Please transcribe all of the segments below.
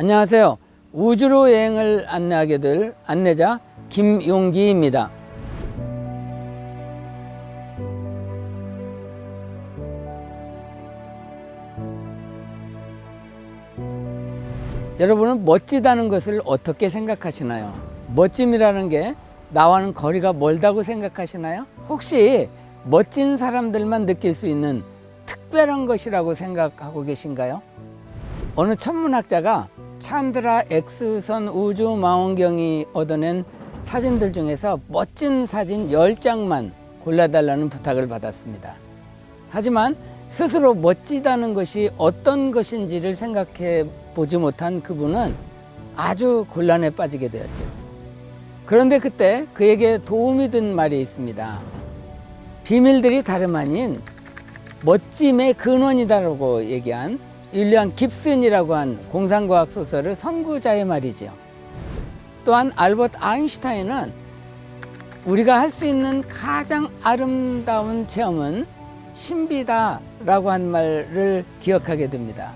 안녕하세요. 우주로 여행을 안내하게 될 안내자 김용기입니다. 여러분은 멋지다는 것을 어떻게 생각하시나요? 멋짐이라는 게 나와는 거리가 멀다고 생각하시나요? 혹시 멋진 사람들만 느낄 수 있는 특별한 것이라고 생각하고 계신가요? 어느 천문학자가 찬드라 X선 우주 망원경이 얻어낸 사진들 중에서 멋진 사진 10장만 골라달라는 부탁을 받았습니다. 하지만 스스로 멋지다는 것이 어떤 것인지를 생각해 보지 못한 그분은 아주 곤란에 빠지게 되었죠. 그런데 그때 그에게 도움이 된 말이 있습니다. 비밀들이 다름 아닌 멋짐의 근원이다라고 얘기한 윌리엄 깁슨이라고 한 공상과학 소설의 선구자의 말이지요. 또한 알버트 아인슈타인은 우리가 할 수 있는 가장 아름다운 체험은 신비다라고 한 말을 기억하게 됩니다.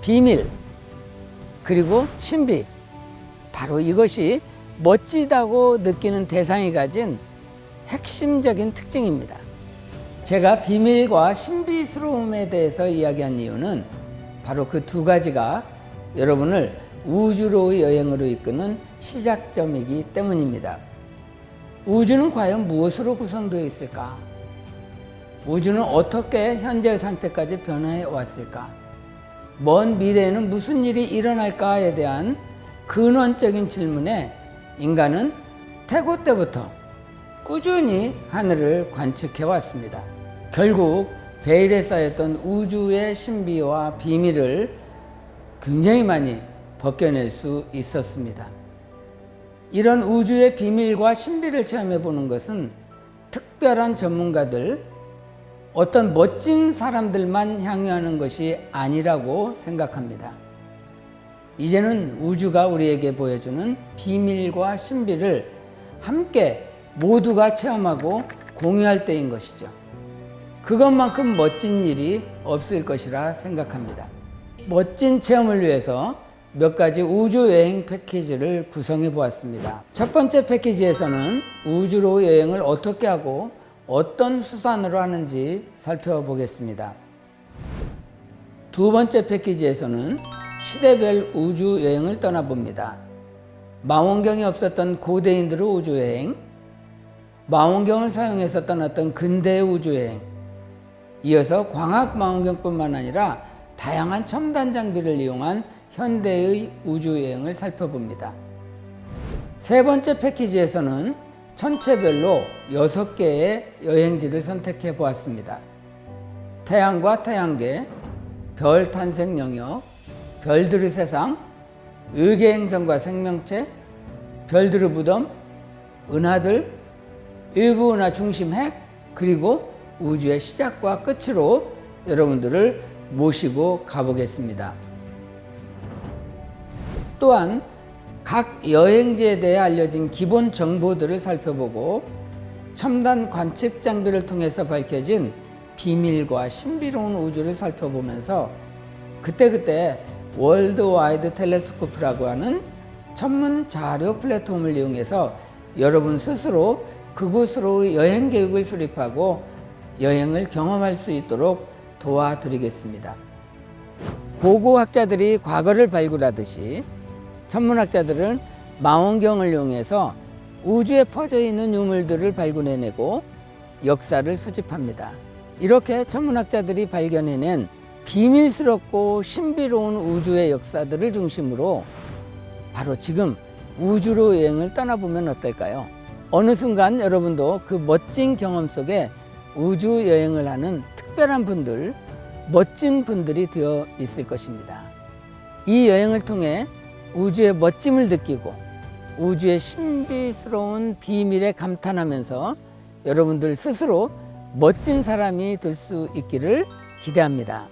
비밀 그리고 신비 바로 이것이 멋지다고 느끼는 대상이 가진 핵심적인 특징입니다. 제가 비밀과 신비스러움에 대해서 이야기한 이유는 바로 그 두 가지가 여러분을 우주로의 여행으로 이끄는 시작점이기 때문입니다. 우주는 과연 무엇으로 구성되어 있을까? 우주는 어떻게 현재 상태까지 변화해 왔을까? 먼 미래에는 무슨 일이 일어날까에 대한 근원적인 질문에 인간은 태고 때부터 꾸준히 하늘을 관측해 왔습니다. 결국 베일에 쌓였던 우주의 신비와 비밀을 굉장히 많이 벗겨낼 수 있었습니다. 이런 우주의 비밀과 신비를 체험해 보는 것은 특별한 전문가들, 어떤 멋진 사람들만 향유하는 것이 아니라고 생각합니다. 이제는 우주가 우리에게 보여주는 비밀과 신비를 함께 모두가 체험하고 공유할 때인 것이죠. 그것만큼 멋진 일이 없을 것이라 생각합니다. 멋진 체험을 위해서 몇 가지 우주 여행 패키지를 구성해 보았습니다. 첫 번째 패키지에서는 우주로 여행을 어떻게 하고 어떤 수단으로 하는지 살펴보겠습니다. 두 번째 패키지에서는 시대별 우주 여행을 떠나봅니다. 망원경이 없었던 고대인들의 우주 여행, 망원경을 사용해서 떠났던 근대 우주 여행, 이어서 광학 망원경뿐만 아니라 다양한 첨단 장비를 이용한 현대의 우주 여행을 살펴봅니다. 세 번째 패키지에서는 천체별로 여섯 개의 여행지를 선택해 보았습니다. 태양과 태양계, 별 탄생 영역, 별들의 세상, 외계 행성과 생명체, 별들의 무덤, 은하들, 일부 은하 중심 핵, 그리고 우주의 시작과 끝으로 여러분들을 모시고 가보겠습니다. 또한 각 여행지에 대해 알려진 기본 정보들을 살펴보고 첨단 관측 장비를 통해서 밝혀진 비밀과 신비로운 우주를 살펴보면서 그때그때 월드 와이드 텔레스코프라고 하는 전문 자료 플랫폼을 이용해서 여러분 스스로 그곳으로 여행 계획을 수립하고 여행을 경험할 수 있도록 도와드리겠습니다. 고고학자들이 과거를 발굴하듯이 천문학자들은 망원경을 이용해서 우주에 퍼져 있는 유물들을 발굴해내고 역사를 수집합니다. 이렇게 천문학자들이 발견해낸 비밀스럽고 신비로운 우주의 역사들을 중심으로 바로 지금 우주로 여행을 떠나보면 어떨까요? 어느 순간 여러분도 그 멋진 경험 속에 우주 여행을 하는 특별한 분들, 멋진 분들이 되어 있을 것입니다. 이 여행을 통해 우주의 멋짐을 느끼고 우주의 신비스러운 비밀에 감탄하면서 여러분들 스스로 멋진 사람이 될 수 있기를 기대합니다.